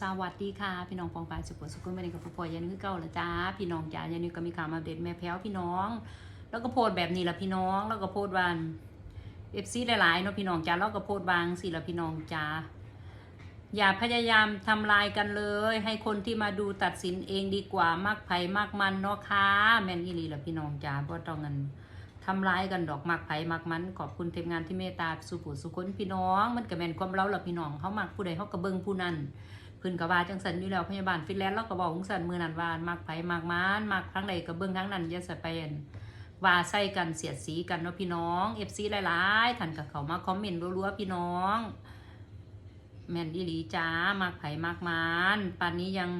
สวัสดีค่ะ พี่น้องฟองปลายสุขสุขุมวันนี้กับผู้ป่วยยันคือเก่าละจ้าพี่น้องจ้ายันนี้ก็มีข่าวมาอัปเดตแม่แพ้วพี่น้อง แล้วก็โพสต์แบบนี้ละพี่น้อง แล้วก็โพสต์วันเอฟซีหลายๆเนาะพี่น้องจ้าแล้วก็โพสต์วางสิละพี่น้องจ้าอย่าพยายามทำลายกันเลย ให้คนที่มาดูตัดสินเองดีกว่ามากไผ่มากมันเนาะค่ะแม่นอีหลีละพี่น้องจ้าเพราะต้องเงินทำร้ายกันดอกมักไผ่มักมัน ขอบคุณทีมงานที่เมตตาสุขุสุคนพี่น้อง มันก็แม่นความเล่าละพี่น้องเขามักผู้ใดเขาก็เบิงผู้นั้น เพิ่นก็ว่าจังสันอยู่แล้วพยาบาลฟินแลนด์เราก็บอกจังสันมือนันว่ามักไผมักมันมักครั้งใดก็เบิ่งครั้งนั้นอย่าสะไปนว่าใส่กันเสียดสีกันเนาะพี่น้อง FC หลายๆท่านก็เขามาคอมเมนต์รัวๆพี่น้อง แมนอีหลีจ้ามักไผมักมันปานนี้ยัง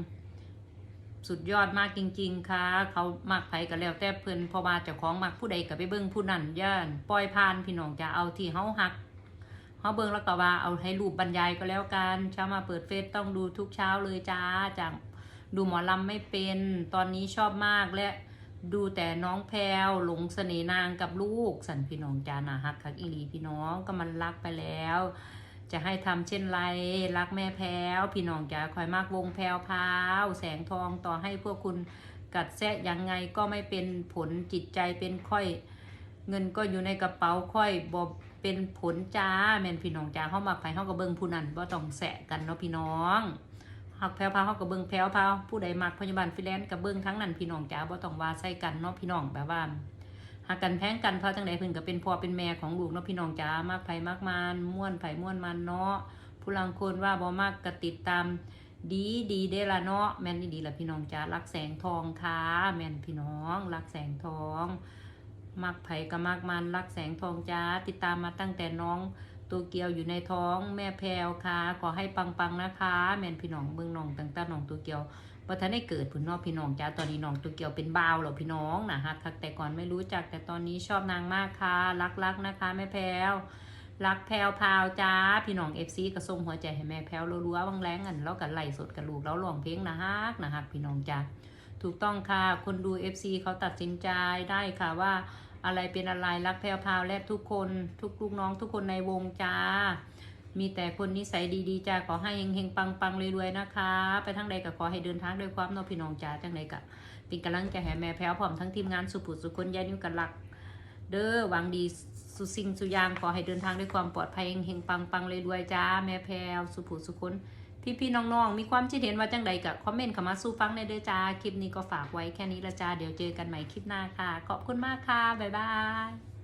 สุดยอดมากจริง ๆ ค่ะ เขามักไผก็แล้วแต่เพิ่นพราะว่าเจ้าของมักผู้ใดก็ไปเบิ่งผู้นั้นย่านปล่อยผ่านพี่น้องจะเอาที่เฮาฮัก เฮาเบิ่งแล้วก็ว่าเอาให้รูปบรรยายก็แล้วกันเช้ามาเปิดเฟซต้องดูทุกเช้าเลยจ้าจากดูหมอลำไม่เป็น ตอนนี้ชอบมากและดูแต่น้องแพรวหลงเสน่นางกับลูก สันพี่น้องจ้านะฮักคักอีหลีพี่น้องก็มันรักไปแล้ว จะให้ทำเช่นไรรักแม่แพ้วพี่น้องจ๋าคอยมากวงแพรวพราวแสงทองต่อให้พวกคุณกัดแซะยังไงก็ไม่เป็นผลจิตใจเป็นค่อย เงินก็อยู่ในกระเป๋าค่อยบอ เป็นผลจ้าแม่นพี่น้องจ๋าเข้ามาไปเข้ากับเบิงผู้นั้นบ่ต้องแสะกันเนาะพี่น้องหักแพรวพาเข้ากับเบิงแพรวพาผู้ใดมักพยาบาลฟรีแลนซ์กับเบิงทั้งนั้นพี่น้องจ๋าบ่ต้องว่าใส่กันเนาะพี่น้องแบบว่าหากกันแพ้งกันเพราะจังใดเพิ่นก็เป็นพ่อเป็นแม่ของลูกเนาะพี่น้องจ๋ามากไผมากมันม่วนไผม่วนมันเนาะผู้ลังคนว่าบ่มากก็ติดตามดีดีเด้ละเนาะแม่นดีละพี่น้องจ๋ารักแสงทองค่ะแม่นพี่น้อง รักแสงทอง มักไผก็มากมันรักแสงทองจ้า ติดตามมาตั้งแต่น้องตัวเกียวอยู่ในท้องแม่แพรวค่ะ ขอให้ปังๆนะคะ แม่นพี่น้องเมืองน้องตั้งแต่น้องตัวเกียวว่าท่านได้เกิดผุนนอกพี่น้องจ้าตอนนี้น้องตัวเกียวเป็นบ่าวหรอพี่น้องนะฮะคักแต่ก่อนไม่รู้จักแต่ตอนนี้ชอบนางมากค่ะ รักรักๆนะคะแม่แพรวรักแพรวพาวจ้า พี่น้องเอฟซีกระส่งหัวใจให้แม่แพรวรัวๆวังแรงกันแล้วกันไหลสดกันลูกแล้วร้องเพลงนะฮักนะฮักพี่น้องจ้าถูกต้องค่ะ คนดู FC เขาตัดสินใจได้ค่ะว่า อะไรเป็นอะไรรักแพรวพราวและทุกคนทุกลูกน้องทุกคนในวงจ้า มีแต่คนนิสัยดีๆจ้าขอให้เฮงๆปังๆรวยๆนะคะ ไปทั้งใดก็ขอให้เดินทางด้วยความนอพี่น้องจ้าจังใดก็เป็นกำลังใจแห่แม่แพ้วพร้อมทั้งทีมงานสุภุสุคนยานิ้วกันหลัก เด้อหวังดี สุสิ่งสุยางขอให้เดินทางด้วยความปลอดภัยเฮงๆปังเลยด้วยจ้า แม่แพรวสุผูสุคนพี่พี่น้องๆ มีความคิดเห็นว่าจังใดกับคอมเมนต์เข้ามาสู้ฟังในเด้อจ้า คลิปนี้ก็ฝากไว้แค่นี้ละจ้า เดี๋ยวเจอกันใหม่คลิปหน้าค่ะ ขอบคุณมากค่ะ บ๊ายบาย